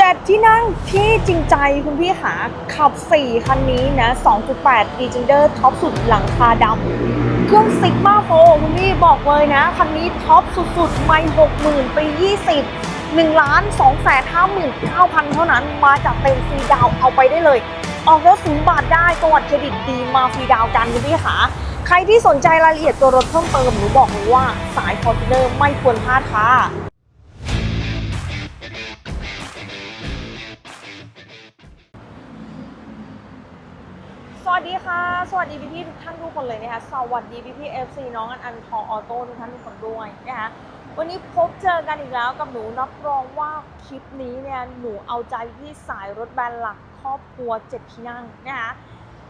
เจ็ดที่นั่งที่จริงใจคุณพี่หาขับ 4 คันนี้นะ 2.8 d g e n d e r ท็อปสุดหลังคาดำเครื่องซิกมาโฟคุณพี่บอกเลยนะ คันนี้ท็อปสุดๆ ไม่ 60,000ปี20 1ล้าน2แสน59,000เท่านั้นมาจากเต็มฟรีดาวเอาไปได้เลย ออกรถศูนย์บาทได้ประวัติเครดิตดีมาฟรีดาวกันคุณพี่ขาใครที่สนใจรายละเอียดตัวรถเพิ่มเติมหนูบอกเลยว่าสายฟอร์จูเนอร์ไม่ควรพลาดค่ะ สวัสดีพี่พี่ๆทุกท่านทุกคนเลยนะคะสวัสดีพี่พี่เอฟซีน้องอันอันทองออโต้ทุกท่านทุกคนด้วยนะคะวันนี้พบเจอกันอีกแล้วกับหนูรับรองว่าคลิปนี้เนี่ยหนูเอาใจพี่สายรถแบรนด์หลักครอบครัว7ที่นั่งนะคะ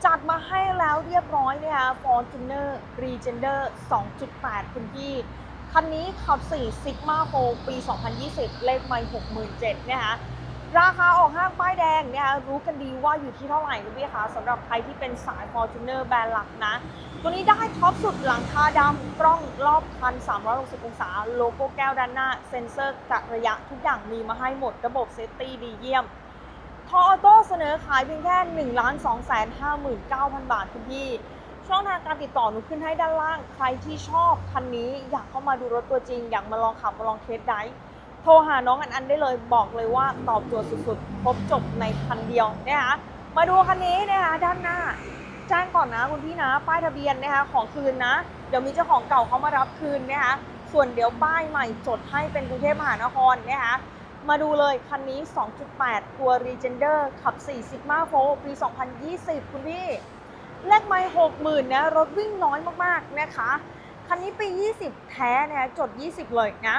จัดมาให้แล้วเรียบร้อยนะคะ Fortuner Regender 2.8 คุณพี่ คันนี้ขับ4 Sigma 4ปี 2020 เลขไม่67,000นะคะ ราคาออกห้างป้ายแดงเนะคะรู้กันดีว่าอยู่ที่เท่าไหร่คุณพี่คะสำหรับใครที่เป็นสาย Fortuner แบรนด์หลักนะ ตัวนี้ได้ท็อปสุดหลังคาดำกล้องรอบคัน 360 องศา โลโก้แก้วด้านหน้า เซ็นเซอร์กะระยะทุกอย่างมีมาให้หมดระบบเซฟตี้ดีเยี่ยมทออโต้เสนอขายเพียงแค่ 1 2 5 9 0 0 0 บาทคุณพี่ช่องทางการติดต่อหนูขึ้นให้ด้านล่าง ใครที่ชอบคันนี้อยากเข้ามาดูรถตัวจริง อยากมาลองขับมาลองเทสไดรฟ์โทรหาน้องอันอันได้เลยบอกเลยว่าตอบโจทย์สุดๆ ครบจบในคันเดียวนะคะมาดูคันนี้นะคะด้านหน้าแจ้งก่อนนะคุณพี่นะ ป้ายทะเบียนนะคะของคืนนะ เดี๋ยวมีเจ้าของเก่าเขามารับคืนนะคะส่วนเดี๋ยวป้ายใหม่จดให้เป็นกรุงเทพมหานครนะคะมาดูเลยคันนี้ 2.8 ตัว Regender ขับ 4 Sigma 4ปี 2020 คุณพี่เลขไม่60,000นะ รถวิ่งน้อยมากๆนะคะ คันนี้ปี 20 แท้นะคะจด 20 เลยนะ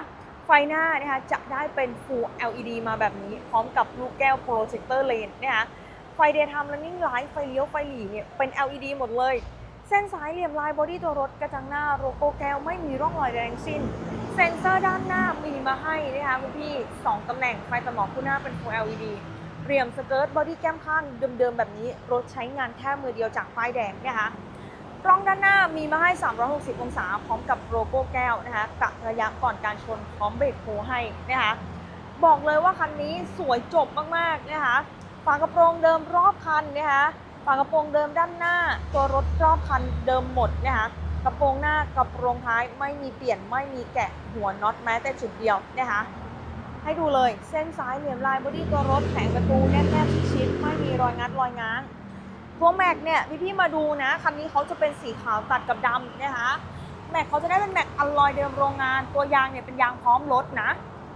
ไฟหน้านะคะจะได้เป็น Full LED มาแบบนี้ พร้อมกับลูกแก้ว Projector Lane นะคะไฟ Daytime Running Light ไฟเลี้ยวไฟหลีเนี่ยเป็น LED หมดเลย เส้นสายเหลี่ยมลายบอดี้ตัวรถกระจังหน้าโลโก้แก้วไม่มีร่องรอยใดทั้งสิ้น เซ็นเซอร์ด้านหน้ามีมาให้นะคะคุณพี่ 2 ตำแหน่งไฟสมองคู่หน้าเป็น Full LED เรียมสเกิร์ตบอดี้แก้มข้างเดิมๆแบบนี้รถใช้งานแค่มือเดียวจากป้ายแดงนะคะ กล้องด้านหน้ามีมาให้ 360 องศา พร้อมกับโลโก้แก้วนะคะกะระยะก่อนการชนพร้อมเบรกโฮให้นะคะบอกเลยว่าคันนี้สวยจบมากๆนะคะฝากระโปรงเดิมรอบคันนะคะฝากระโปรงเดิมด้านหน้า ตัวรถรอบคันเดิมหมดนะคะกระโปรงหน้ากระโปรงท้ายไม่มีเปลี่ยนไม่มีแกะหัวน็อตแม้แต่จุดเดียวนะคะให้ดูเลยเส้นซ้ายเหลี่ยมลายบอดี้ตัวรถแผงประตูแนบๆชิดๆไม่มีรอยงัดรอยง้าง ตัวแม็กเนี่ยพี่ๆมาดูนะคันนี้เขาจะเป็นสีขาวตัดกับดำนะคะแม็กเขาจะได้เป็นแม็กอลลอยเดิมโรงงาน ตัวยางเนี่ยเป็นยางพร้อมรถนะ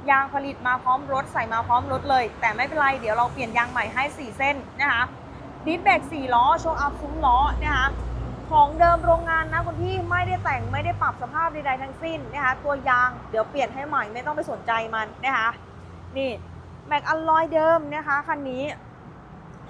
ยางผลิตมาพร้อมรถใส่มาพร้อมรถเลย แต่ไม่เป็นไรเดี๋ยวเราเปลี่ยนยางใหม่ให้ 4 เส้นนะคะดิสเบรก4ล้อโชว์อัพซุ้มล้อนะคะของเดิมโรงงานนะคุณพี่ไม่ได้แต่งไม่ได้ปรับสภาพใดๆทั้งสิ้นนะคะตัวยางเดี๋ยวเปลี่ยนให้ใหม่ไม่ต้องไปสนใจมันนะคะนี่แม็กอลลอยเดิมนะคะคันนี้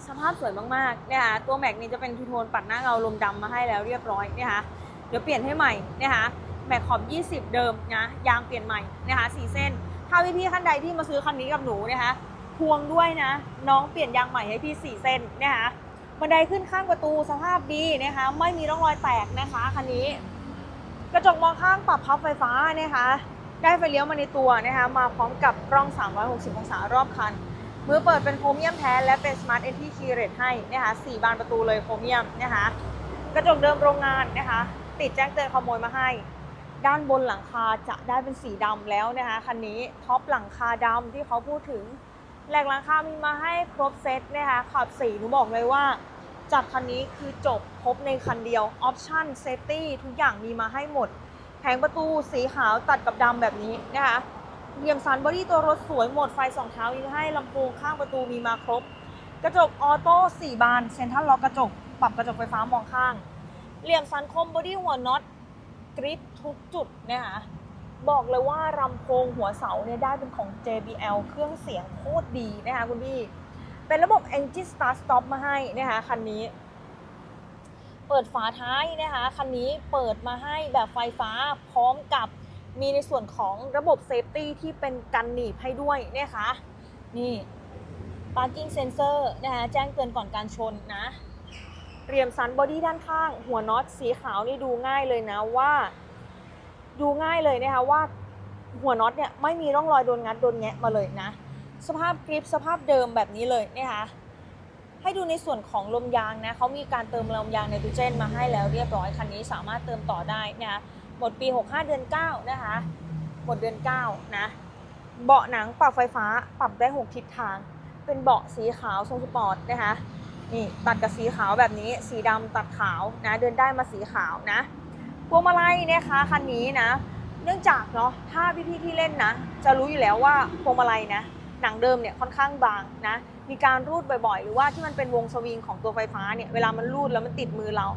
สภาพสวยมากๆเนี่ยค่ะตัวแม็กนี่จะเป็นทูโทนปัดหน้าเงาลมดำมาให้แล้วเรียบร้อยนะคะเดี๋ยวเปลี่ยนให้ใหม่นะคะแม็กขอบ 20 เดิมนะยางเปลี่ยนใหม่นะคะสีเส้น ถ้าพี่ๆท่านใดที่มาซื้อคันนี้กับหนูนะคะพวงด้วยนะ น้องเปลี่ยนยางใหม่ให้พี่4เส้นนะคะบันไดขึ้นข้างประตูสภาพดีนะคะ ไม่มีร่องรอยแตกนะคะคันนี้ กระจกมองข้างปรับพับไฟฟ้านะคะ ได้ไฟเลี้ยวมาในตัวนะคะ มาพร้อมกับกล้อง 360 องศารอบคัน มือเปิดเป็นโครเมียมแท้และเป็น Smart Entry Key Rate ให้นะคะ4บานประตูเลยโครเมียมนะคะกระจกเดิมโรงงานนะคะ ติดแจ้งเตือนขโมยมาให้ ด้านบนหลังคาจะได้เป็นสีดำแล้วนะคะคันนี้ท็อปหลังคาดำที่เขาพูดถึงแหลกหลังคามีมาให้ครบเซตนะคะขับสีหนูบอกเลยว่าจัดคันนี้คือจบครบในคันเดียวออปชั่นเซฟตี้ทุกอย่างมีมาให้หมดแผงประตูสีขาวตัดกับดำแบบนี้นะคะ เหลี่ยมสันบอดี้ตัวรถสวยหมดไฟสองเท้ามีให้ลำโพงข้างประตูมีมาครบ กระจกออโต้4บานเซ็นทรัลล็อกกระจก ปรับกระจกไฟฟ้ามองข้าง เหลี่ยมสันคมบอดี้หัวน็อตกริปทุกจุดนะคะบอกเลยว่ารำโพงหัวเสาเนี่ยได้เป็นของ JBL เครื่องเสียงโคตรดีนะคะคุณพี่ เป็นระบบ Engine Start Stop มาให้นะคะคันนี้ เปิดฝาท้ายนะคะคันนี้เปิดมาให้แบบไฟฟ้าพร้อมกับ มีในส่วนของระบบเซฟตี้ที่เป็นกันหนีบให้ด้วยนะคะนี่ parking sensor นะคะแจ้งเตือนก่อนการชนนะเรียมสันบอดี้ด้านข้าง หัวน็อตสีขาวนี่ดูง่ายเลยนะว่า ดูง่ายเลยนะคะว่าหัวน็อตเนี่ยไม่มีร่องรอยโดนงัดโดนแงะมาเลยนะ สภาพกริปสภาพเดิมแบบนี้เลยนะคะให้ดูในส่วนของลมยางนะเขามีการเติมลมยางไนโตรเจนมาให้แล้วเรียบร้อยคันนี้สามารถเติมต่อได้นะคะ หมดปี 65 เดือน 9 นะคะ หมดเดือน 9 นะ เบาะหนังปรับไฟฟ้าปรับได้ 6 ทิศทาง เป็นเบาะสีขาวทรงสปอร์ตนะคะ นี่ตัดกับสีขาวแบบนี้ สีดำตัดขาวนะ เดินได้มาสีขาวนะ พวงมาลัยนะคะคันนี้นะ เนื่องจากเนาะ ถ้าพี่ๆที่เล่นนะ จะรู้อยู่แล้วว่าพวงมาลัยนะ หนังเดิมเนี่ยค่อนข้างบางนะ มีการรูดบ่อยๆ หรือว่าที่มันเป็นวงสวิงของตัวไฟฟ้าเนี่ย เวลามันรูดแล้วมันติดมือเรา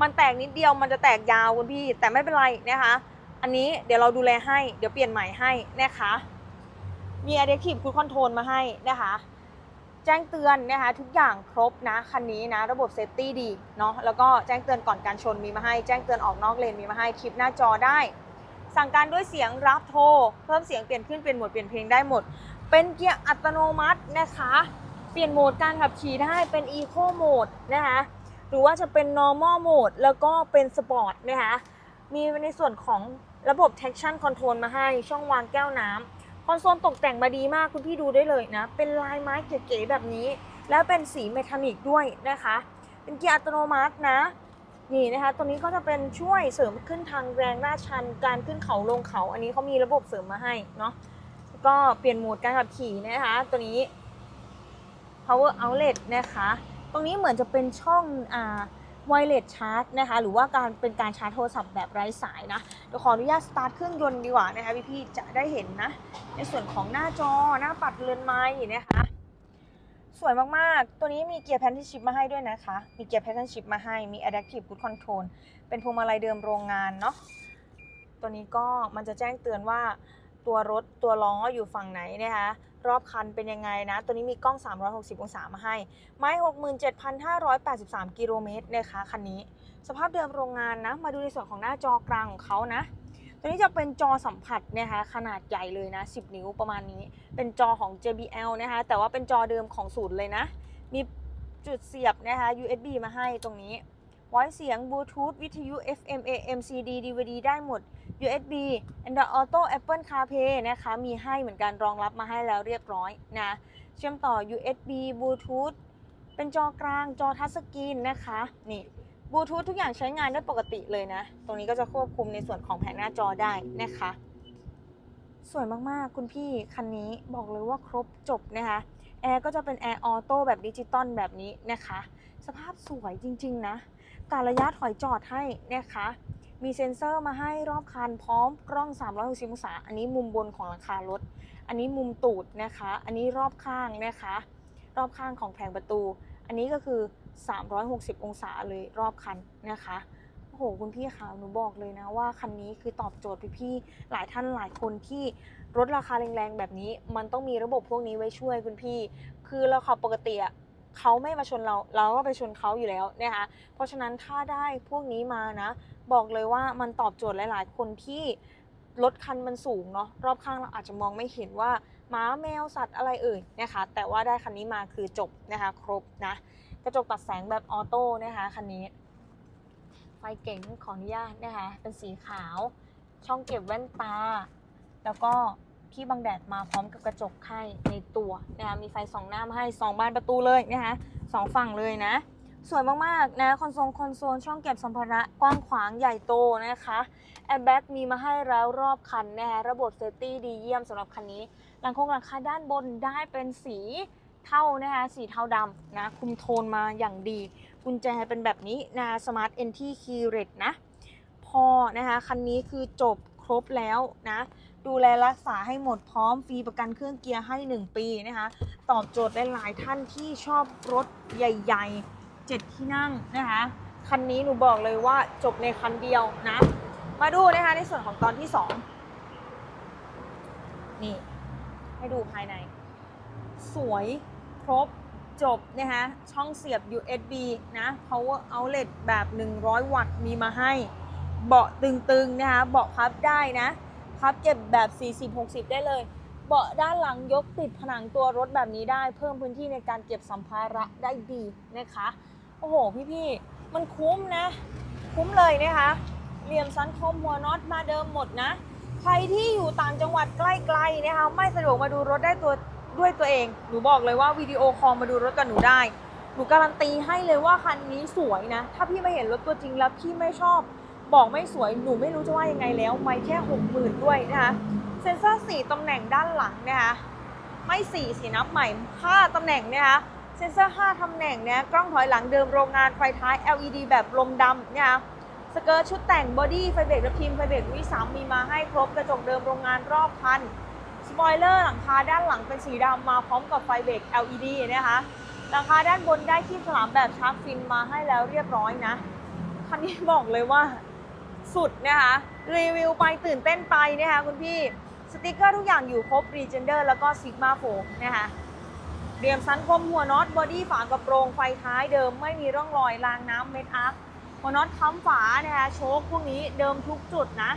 มันแตกนิดเดียวมันจะแตกยาวคุณพี่ แต่ไม่เป็นไรนะคะ อันนี้เดี๋ยวเราดูแลให้ เดี๋ยวเปลี่ยนใหม่ให้นะคะ มี Adaptive Cruise Control มาให้นะคะ แจ้งเตือนนะคะ ทุกอย่างครบนะคันนี้นะ ระบบเซฟตี้ดีเนาะแล้วก็แจ้งเตือนก่อนการชนมีมาให้ แจ้งเตือนออกนอกเลนมีมาให้คลิปหน้าจอได้ สั่งการด้วยเสียงรับโทร เพิ่มเสียงเปลี่ยนขึ้นเปลี่ยนโหมดเปลี่ยนเพลงได้หมด เป็นเกียร์อัตโนมัตินะคะ เปลี่ยนโหมดการขับขี่ได้เป็น Eco Mode นะคะ หรือว่าจะเป็น Normal Mode แล้วก็เป็น Sport นะคะมีในส่วนของระบบ Traction Control มาให้ช่องวางแก้วน้ำคอนโซลตกแต่งมาดีมากคุณพี่ดูได้เลยนะ เป็นลายไม้เก๋ๆแบบนี้ แล้วเป็นสีเมทัลลิกด้วยนะคะ เป็นเกียร์อัตโนมัตินะนี่นะคะตัวนี้ก็จะเป็นช่วยเสริมขึ้นทางแรงลาชัน การขึ้นเขาลงเขา อันนี้เขามีระบบเสริมมาให้เนาะก็เปลี่ยนโหมดการขับขี่นะคะ ตัวนี้ power outlet นะคะ ตรงนี้เหมือนจะเป็นช่องอ่า wireless charge นะคะ หรือว่าการเป็นการชาร์จโทรศัพท์แบบไร้สายนะเดี๋ยวขออนุญาตสตาร์ทเครื่องยนต์ดีกว่านะคะพี่ๆจะได้เห็นนะ ในส่วนของหน้าจอหน้าปัดเรือนไม้นะคะ สวยมากๆ ตัวนี้มีเกียร์แพนทิชิพมาให้ด้วยนะคะ มีเกียร์แพนทิชิพมาให้มี Adaptive Cruise Control เป็นพวงมาลัยเดิมโรงงานเนาะตัวนี้ก็มันจะแจ้งเตือนว่าตัวรถตัวล้ออยู่ฝั่งไหนนะคะ รอบคันเป็นยังไงนะ ตัวนี้มีกล้อง 360 องศามาให้ ไม้ 67,583 กิโลเมตรนะคะคันนี้ สภาพเดิมโรงงานนะ มาดูในส่วนของหน้าจอกลางของเขานะ ตัวนี้จะเป็นจอสัมผัสนะคะขนาดใหญ่เลยนะ 10 นิ้วประมาณนี้ เป็นจอของ JBL นะคะ แต่ว่าเป็นจอเดิมของศูนย์เลยนะ มีจุดเสียบนะคะ USB มาให้ตรงนี้ไว้เสียงบลูทูธวิทยุ FM AM CD DVD ได้หมด USB Android Auto Apple CarPlay นะคะ มีให้เหมือนกันรองรับมาให้แล้วเรียบร้อยนะ เชื่อมต่อ USB Bluetooth เป็นจอกลางจอทัชสกรีนนะคะ นี่บลูทูธทุกอย่างใช้งานได้ปกติเลยนะ ตรงนี้ก็จะควบคุมในส่วนของแผงหน้าจอได้นะคะ สวยมากๆ คุณพี่คันนี้บอกเลยว่าครบจบนะคะ แอร์ก็จะเป็นแอร์ออโต้แบบดิจิตอลแบบนี้นะคะ สภาพสวยจริงๆนะ การระยะถอยจอดให้นะคะ มีเซ็นเซอร์มาให้รอบคันพร้อมกล้อง 360 องศา อันนี้มุมบนของหลังคารถ อันนี้มุมตูดนะคะ อันนี้รอบข้างนะคะ รอบข้างของแผงประตู อันนี้ก็คือ 360 องศาเลยรอบคันนะคะโอ้โหคุณพี่คะหนูบอกเลยนะว่าคันนี้คือตอบโจทย์พี่ๆหลายท่านหลายคนที่รถราคาแรงๆแบบนี้ มันต้องมีระบบพวกนี้ไว้ช่วยคุณพี่ คือเราขับปกติอะ เขาไม่มาชนเราเราก็ไปชนเขาอยู่แล้วนะคะเพราะฉะนั้นถ้าได้พวกนี้มานะ บอกเลยว่ามันตอบโจทย์หลาย ๆ คนที่รถคันมันสูงเนาะรอบข้างเราอาจจะมองไม่เห็นว่าหมาแมวสัตว์อะไรเอ่ยนะคะแต่ว่าได้คันนี้มาคือจบนะคะครบนะกระจกตัดแสงแบบออโต้นะคะคันนี้ ไฟเก๋งขออนุญาตนะคะเป็นสีขาว ช่องเก็บแว่นตา แล้วก็ ที่บังแดดมาพร้อมกับกระจกให้ในตัวนะคะมีไฟสองหน้ามาให้สองบานประตูเลยนะคะสองฝั่งเลยนะ สวยมากๆนะคอนโซลคอนโซลช่องเก็บสัมภาระกว้างขวางใหญ่โตนะคะแอร์แบ็กมีมาให้แล้วรอบคันนะคะระบบเซฟตี้ดีเยี่ยมสำหรับคันนี้หลังคงหลังคาด้านบนได้เป็นสีเทานะคะสีเทาดำนะคุมโทนมาอย่างดีกุญแจเป็นแบบนี้นะ Smart Entry Key Red นะ พอนะคะคันนี้คือจบครบแล้วนะ ดูแลรักษาให้หมดพร้อมฟรีประกันเครื่องเกียร์ให้ 1 ปีนะคะ ตอบโจทย์ได้หลายท่านที่ชอบรถใหญ่ๆ 7 ที่นั่งนะคะ คันนี้หนูบอกเลยว่าจบในคันเดียวนะ มาดูนะคะในส่วนของตอนที่ 2 นี่ ให้ดูภายใน สวยครบจบนะคะช่องเสียบ USB นะ power outlet แบบ 100 วัตต์มีมาให้ เบาะตึงๆนะคะเบาะพับได้นะ พับเก็บแบบ 40-60 ได้เลย เบาะด้านหลังยกติดผนังตัวรถแบบนี้ได้ เพิ่มพื้นที่ในการเก็บสัมภาระได้ดีนะคะ โอ้โห พี่ๆ มันคุ้มนะ คุ้มเลยนะคะ เหลี่ยมสันคมหัวน็อตมาเดิมหมดนะ ใครที่อยู่ต่างจังหวัดใกล้ๆนะคะ ไม่สะดวกมาดูรถได้ตัวด้วยตัวเอง หนูบอกเลยว่าวิดีโอคอลมาดูรถกับหนูได้ หนูการันตีให้เลยว่าคันนี้สวยนะ ถ้าพี่ไม่เห็นรถตัวจริงแล้วพี่ไม่ชอบ บอกไม่สวยหนูไม่รู้จะว่ายังไงแล้วไม่แค่หกหมื่นด้วยนะคะเซ็นเซอร์สี่ตำแหน่งด้านหลังนะคะไม่สี่สีนับใหม่ห้าตำแหน่งนะคะเซ็นเซอร์5ตำแหน่งเนี่ยกล้องถอยหลังเดิมโรงงานไฟท้าย LED แบบลมดำเนี่ยนะคะสเกิร์ตชุดแต่งบอดี้ไฟเบรกและพิมพ์ไฟเบรกวิสามมีมาให้ครบกระจกเดิมโรงงานรอบคันสปอยเลอร์หลังคาด้านหลังเป็นสีดำมาพร้อมกับไฟเบรก LED นะคะหลังคาด้านบนได้ที่สลามแบบชาร์กฟินมาให้แล้วเรียบร้อยนะคันนี้บอกเลยว่า สุดนะคะ รีวิวไปตื่นเต้นไปนะคะคุณพี่ สติกเกอร์ทุกอย่างอยู่ครบ r e g e n d e r แล้วก็ Sigma 4นะคะเรียมสันคมหัวน็อตบอดี้ฝากระโปรงไฟท้ายเดิมไม่มีร่องรอยรางน้ำเม็ดอาร์คหัวน็อตค้ำฝานะคะโชคพวกนี้เดิมทุกจุดนะ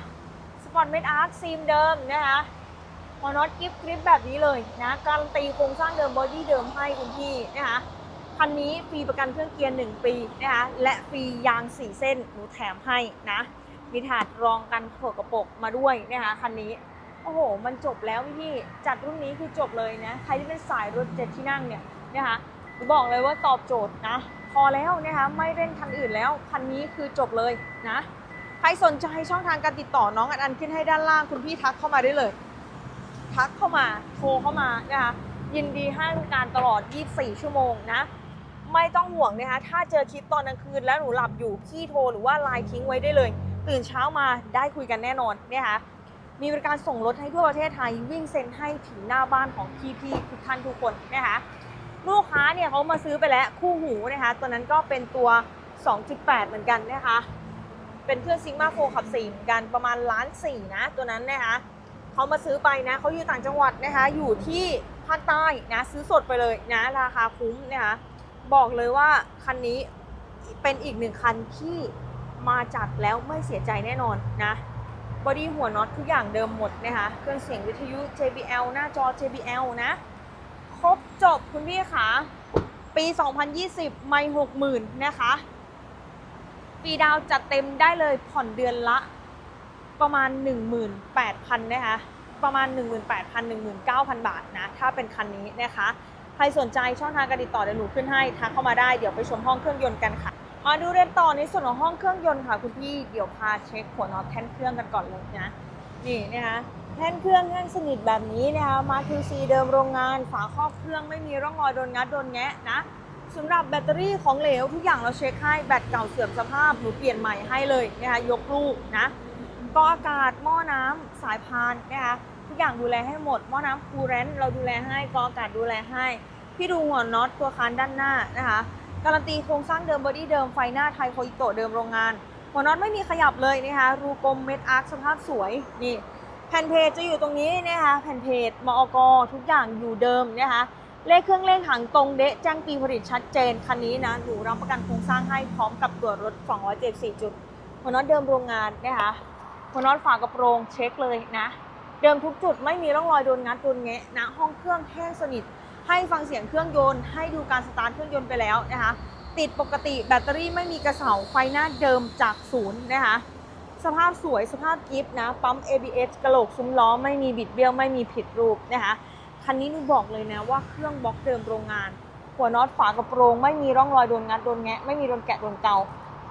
สปอร์ตเม็ดอาร์คซีมเดิมนะคะหัวน็อตกิฟต์กริปแบบนี้เลยนะการันตีโครงสร้างเดิมบอดี้เดิมให้คุณพี่นะคะคันนี้ฟรีประกันเครื่องเกียร์ 1 ปีนะคะและฟรียาง 4 เส้นหนูแถมให้นะ มีถาดรองกันหัวกระปกมาด้วยนะคะคันนี้ โอ้โห มันจบแล้วพี่จัดรุ่นนี้คือจบเลยนะ ใครที่เป็นสายรถเจ็ดที่นั่งเนี่ยนะคะหนูบอกเลยว่าตอบโจทย์นะ พอแล้วนะคะไม่เล่นคันอื่นแล้ว คันนี้คือจบเลยนะ ใครสนใจช่องทางการติดต่อน้องอันอันขึ้นให้ด้านล่างคุณพี่ทักเข้ามาได้เลย ทักเข้ามาโทรเข้ามานะคะยินดีให้บริการตลอด 24 ชั่วโมงนะ ไม่ต้องห่วงนะคะ ถ้าเจอคลิปตอนกลางคืนแล้วหนูหลับอยู่พี่โทรหรือว่าไลน์ทิ้งไว้ได้เลย ตื่นเช้ามาได้คุยกันแน่นอนนะคะมีบริการส่งรถให้ทั่วประเทศไทยวิ่งเซ็นให้ถึงหน้าบ้านของพี่ๆทุกท่านทุกคนนะคะลูกค้าเนี่ยเขามาซื้อไปแล้วคู่หูนะคะตัวนั้นก็เป็นตัว 2.8 เหมือนกันนะคะเป็นเครื่องซิงมาโฟขับ4เหมือนกันประมาณล้านสี่นะตัวนั้นนะคะเขามาซื้อไปนะเขาอยู่ต่างจังหวัดนะคะอยู่ที่ภาคใต้นะซื้อสดไปเลยนะราคาคุ้มนะคะบอกเลยว่าคันนี้เป็นอีกหนึ่งคันที่ มาจัดแล้วไม่เสียใจแน่นอนนะบอดี้หัวน็อตทุกอย่างเดิมหมดนะคะเครื่องเสียงวิทยุ JBL หน้าจอ JBL นะ ครบจบคุณพี่คะปี 2020 ไม่ 60,000 นะคะฟรีดาวจัดเต็มได้เลยผ่อนเดือนละ ประมาณ 18,000 นะคะ ประมาณ 18,000 19,000 บาทนะ ถ้าเป็นคันนี้นะคะ ใครสนใจช่องทางการติดต่อเดี๋ยวหนูขึ้นให้ ทักเข้ามาได้ เดี๋ยวไปชมห้องเครื่องยนต์กันค่ะ มาดูเรียนต่อในส่วนของห้องเครื่องยนต์ค่ะคุณพี่เดี๋ยวพาเช็คหัวน็อตแท่นเครื่องกันก่อนเลยนะนี่นะคะแท่นเครื่องแท่นสนิทแบบนี้นะคะมา QC เดิมโรงงาน ฝาครอบเครื่องไม่มีร่องรอยโดนงัดโดนแงะนะสำหรับแบตเตอรี่ของเหลวทุกอย่างเราเช็คให้แบตเก่าเสื่อมสภาพหนูเปลี่ยนใหม่ให้เลยนะคะยกลูกนะกรออากาศหม้อน้ำสายพานนะคะทุกอย่างดูแลให้หมดหม้อน้ำคูลเรนต์เราดูแลให้กรออากาศดูแลให้ พี่ดูหัวน็อตตัวคานด้านหน้านะคะ การันตีโครงสร้างเดิมบอดี้เดิมไฟหน้าไทยโคอิโตะเดิมโรงงาน หัวน็อตไม่มีขยับเลยนะคะรูกลมเม็ดอาร์คสภาพสวยนี่แผ่นเพจจะอยู่ตรงนี้นะคะแผ่นเพจมอกทุกอย่างอยู่เดิมนะคะเลขเครื่องเลขหางตรงเดะแจ้งปีผลิตชัดเจนคันนี้นะหนูรับประกันโครงสร้างให้พร้อมกับตัวรถ274จุดหัวน็อตเดิมโรงงานนะคะหัวน็อตฝากระโปรงเช็คเลยนะ เดิมทุกจุดไม่มีร่องรอยโดนงัดโดนแงะนะห้องเครื่องแห้งสนิท ให้ฟังเสียงเครื่องยนต์ ให้ดูการสตาร์ทเครื่องยนต์ไปแล้วนะคะ ติดปกติแบตเตอรี่ไม่มีกระเสาไฟหน้าเดิมจากศูนย์นะคะสภาพสวยสภาพกิฟต์นะ ปั๊ม ABS กระโหลกซุ้มล้อไม่มีบิดเบี้ยว ไม่มีผิดรูปนะคะคันนี้นูบอกเลยนะว่าเครื่องบล็อกเดิมโรงงาน หัวน็อตฝากระโปรง ไม่มีร่องรอยโดนงัดโดนแงะไม่มีโดนแกะโดนเกา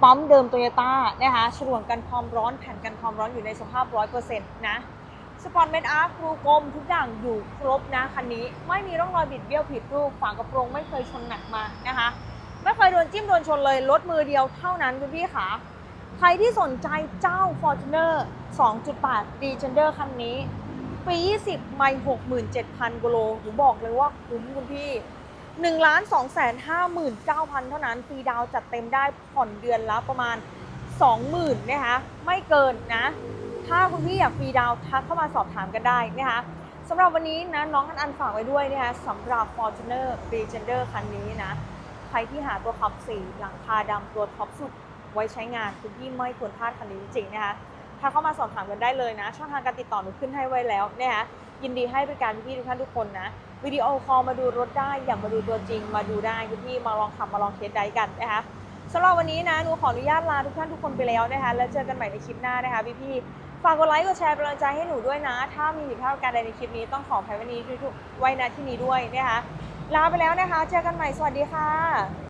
ปั๊มเดิมโตโยต้านะคะฉลวงกันความร้อนแผ่นกันความร้อนอยู่ในสภาพ100%นะ สปอนเมดอาร์ครูกลมทุกอย่างอยู่ครบนะคันนี้ ไม่มีร่องรอยบิดเบี้ยวผิดรูปฝากระโปรงไม่เคยชนหนักมานะคะ ไม่เคยโดนจิ้มโดนชนเลยรถมือเดียวเท่านั้นคุณพี่ขาใครที่สนใจเจ้า Fortuner 2.8 d e g e n d e r คันนี้ ปี 20 ไม่ 67,000กิโลหนูบอกเลยว่าคุ้มคุณพี่ 1,259,000 เท่านั้นฟรีดาวจัดเต็มได้ผ่อนเดือนละประมาณ 20,000นะคะไม่เกินนะ ถ้าคุณพี่อยากฟรีดาวทักเข้ามาสอบถามกันได้นะคะสำหรับวันนี้นะน้องอันอันฝากไว้ด้วยนะคะสำหรับ Fortuner r e g e n d e r คันนี้นะ ใครที่หาตัวขับสีหลังคาดำตัวท็อปสุดไว้ใช้งานคุณพี่ไม่ควรพลาดคันนี้จริงๆนะคะถ้าเข้ามาสอบถามกันได้เลยนะ ช่องทางการติดต่อหนูขึ้นให้ไว้แล้วนะคะยินดีให้บริการพี่ทุกท่านทุกคนนะวิดีโอคอลมาดูรถได้อย่ากมาดูตัวจริง มาดูได้คุณพี่มาลองขับมาลองเทสได้กันนะคะสำหรับวันนี้นะหนูขออนุญาตลาทุกท่านทุกคนไปแล้วนะคะแล้วเจอกันใหม่ในคลิปหน้านะคะพี่ ฝากกดไลค์กดแชร์เป็นกำลังใจให้หนูด้วยนะ ถ้ามีผิดพลาดประการใดในคลิปนี้ต้องขออภัยวันนี้ทุกๆไว้นะที่นี้ด้วยนะคะลาไปแล้วนะคะ เจอกันใหม่สวัสดีค่ะ